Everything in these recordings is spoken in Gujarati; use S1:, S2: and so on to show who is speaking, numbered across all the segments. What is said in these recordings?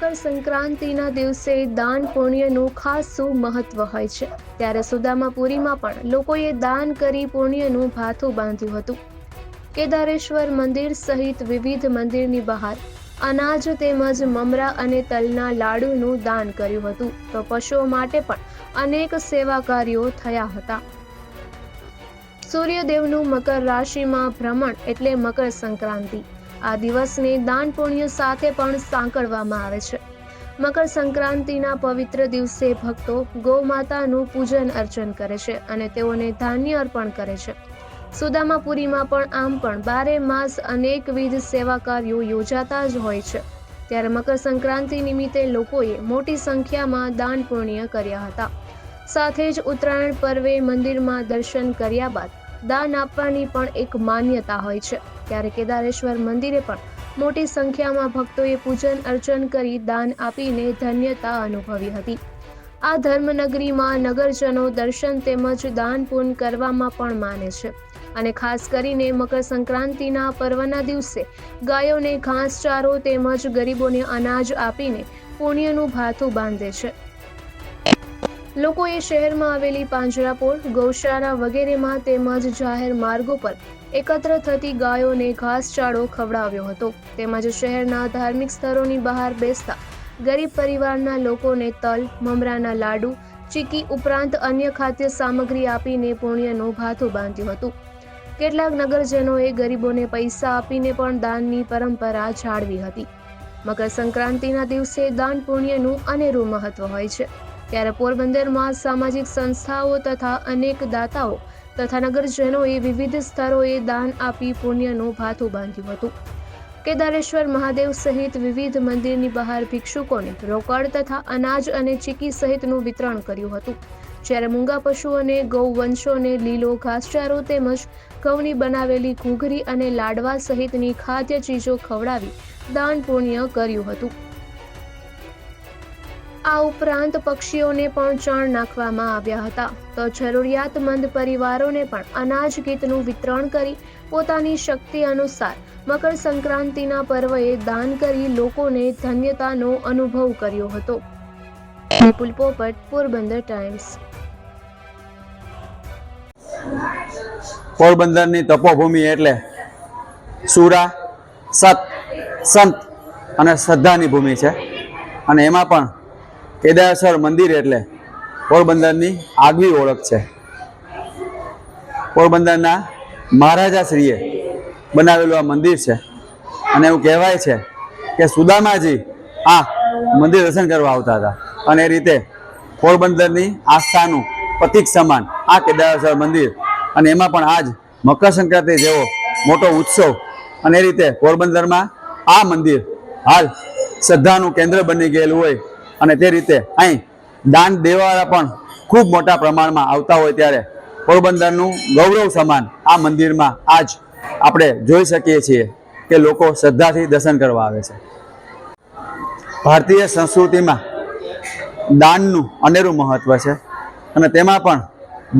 S1: સંક્રાંતિના દિવસે દાન પુણ્યનું ખાસું મહત્વ હોય છે. ત્યારે સુદામાપુરીમાં પણ લોકોએ દાન કરી પુણ્યનું ભાથું બાંધ્યું હતું. કેદારેશ્વર મંદિર સહિત વિવિધ મંદિરની બહાર અનાજ તેમજ મમરા અને તલના લાડુનું દાન કર્યું હતું. તો પશુઓ માટે પણ અનેક સેવા કાર્યો થયા હતા. સૂર્યદેવનું મકર રાશિમાં ભ્રમણ એટલે મકર સંક્રાંતિ. આ દિવસને દાન પુણ્ય સાથે પણ સાંકળવામાં આવે છે. મકર સંક્રાંતિના પવિત્ર દિવસે ભક્તો ગૌમાતાનું પૂજન અર્ચન કરે છે અને તેઓને ધાન્ય અર્પણ કરે છે. સુદામાપુરીમાં પણ આમ પણ બારે માસ અનેકવિધ સેવા કાર્યો યોજાતા જ હોય છે. ત્યારે મકર સંક્રાંતિ નિમિત્તે લોકોએ મોટી સંખ્યામાં દાન પુણ્ય કર્યા હતા. સાથે જ ઉત્તરાયણ પર્વે મંદિરમાં દર્શન કર્યા બાદ દાન આપવાની પણ એક માન્યતા હોય છે. ત્યારે કેદારેશ્વર મંદિરે પણ મોટી સંખ્યામાં ભક્તોએ પૂજન અર્ચન કરી દાન આપીને ધન્યતા અનુભવી હતી. આ ધર્મનગરીમાં નગરજનો દર્શન તેમજ દાન પૂર્ણ કરવામાં પણ માને છે અને ખાસ કરીને મકર સંક્રાંતિના પર્વના દિવસે ગાયોને ઘાસચારો તેમજ ગરીબોને અનાજ આપીને પુણ્યનું ભાથું બાંધે છે. લોકોએ શહેરમાં આવેલી પાંજરાપોળ, ગૌશાળા વગેરેમાં તેમજ જાહેર માર્ગો પર એકત્ર થતી ગાયોને ઘાસચાળો ખવડાવ્યો હતો. તેમજ શહેરના ધાર્મિક સ્થળોની બહાર બેસતા ગરીબ પરિવારના લોકોને તલ, મમરાના લાડુ, ચીકી ઉપરાંત અન્ય ખાદ્ય સામગ્રી આપીને પુણ્યનું ભાથું બાંધ્યું હતું. કેટલાક નગરજનોએ ગરીબોને પૈસા આપીને પણ દાનની પરંપરા જાળવી હતી. મકર સંક્રાંતિના દિવસે દાન પુણ્યનું અનેરું મહત્વ હોય છે. ત્યારે પોરબંદરમાં સામાજિક સંસ્થાઓ તથા અનેક દાતાઓ તથા નગરજનોએ વિવિધ સ્થળોએ દાન આપી પુણ્યનું ભાથું બાંધ્યું હતું. કેદારેશ્વર મહાદેવ સહિત વિવિધ મંદિરની બહાર ભિક્ષુકોને રોકડ તથા અનાજ અને ચીકી સહિતનું વિતરણ કર્યું હતું. જ્યારે મૂંગા પશુઓને, ગૌવંશોને લીલો ઘાસચારો તેમજ ઘઉંની બનાવેલી ઘૂઘરી અને લાડવા સહિતની ખાદ્ય ચીજો ખવડાવી દાન પુણ્ય કર્યું હતું. આ ઉપરાંત પક્ષીઓને પણ ચણ નાખવામાં આવ્યા હતા. તો જરૂરિયાતમંદ પરિવારોને પણ અનાજ કીટનું વિતરણ કરી પોતાની શક્તિ અનુસાર મકર સંક્રાંતિના પર્વએ દાન કરી લોકોને ધન્યતાનો અનુભવ કર્યો હતો. વિપુલ પોરબંદર ટાઈમ્સ.
S2: પોરબંદરની તપોભૂમિ એટલે સુરા, સત, સંત અને શ્રદ્ધાની ભૂમિ છે. અને એમાં પણ કેદારેશ્વર મંદિર એટલે પોરબંદરની આગવી ઓળખ છે. પોરબંદરના મહારાજાશ્રીએ બનાવેલું આ મંદિર છે અને એવું કહેવાય છે કે સુદામાજી આ મંદિર દર્શન કરવા આવતા હતા અને એ રીતે પોરબંદરની આસ્થાનું પ્રતિક સમાન આ કેદારેશ્વર મંદિર અને એમાં પણ આજ મકર સંક્રાંતિ જેવો મોટો ઉત્સવ અને એ રીતે પોરબંદરમાં આ મંદિર હાલ શ્રદ્ધાનું કેન્દ્ર બની ગયેલું હોય અને તે રીતે અહીં દાન દેવાવાળા પણ ખૂબ મોટા પ્રમાણમાં આવતા હોય ત્યારે પોરબંદરનું ગૌરવ સમાન આ મંદિરમાં આજ આપણે જોઈ શકીએ છીએ કે લોકો શ્રદ્ધાથી દર્શન કરવા આવે છે. ભારતીય સંસ્કૃતિમાં દાનનું અનેરું મહત્વ છે અને તેમાં પણ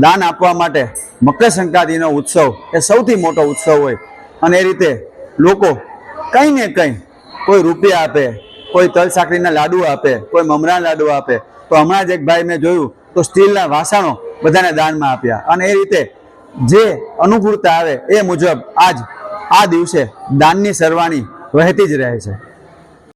S2: દાન આપવા માટે મકર સંક્રાંતિનો ઉત્સવ એ સૌથી મોટો ઉત્સવ હોય અને એ રીતે લોકો કંઈ ને કંઈ કોઈ રૂપિયા આપે કોઈ તલ સાકરીના લાડુ આપે, કોઈ મમરાના લાડુ આપે. તો હમણાં જ એક ભાઈ મેં જોયું તો સ્ટીલના વાસણો બધાને દાનમાં આપ્યા. અને એ રીતે જે અનુકૂળતા આવે એ મુજબ આજ, આ દિવસે દાનની સરવાણી વહેતી જ રહે છે.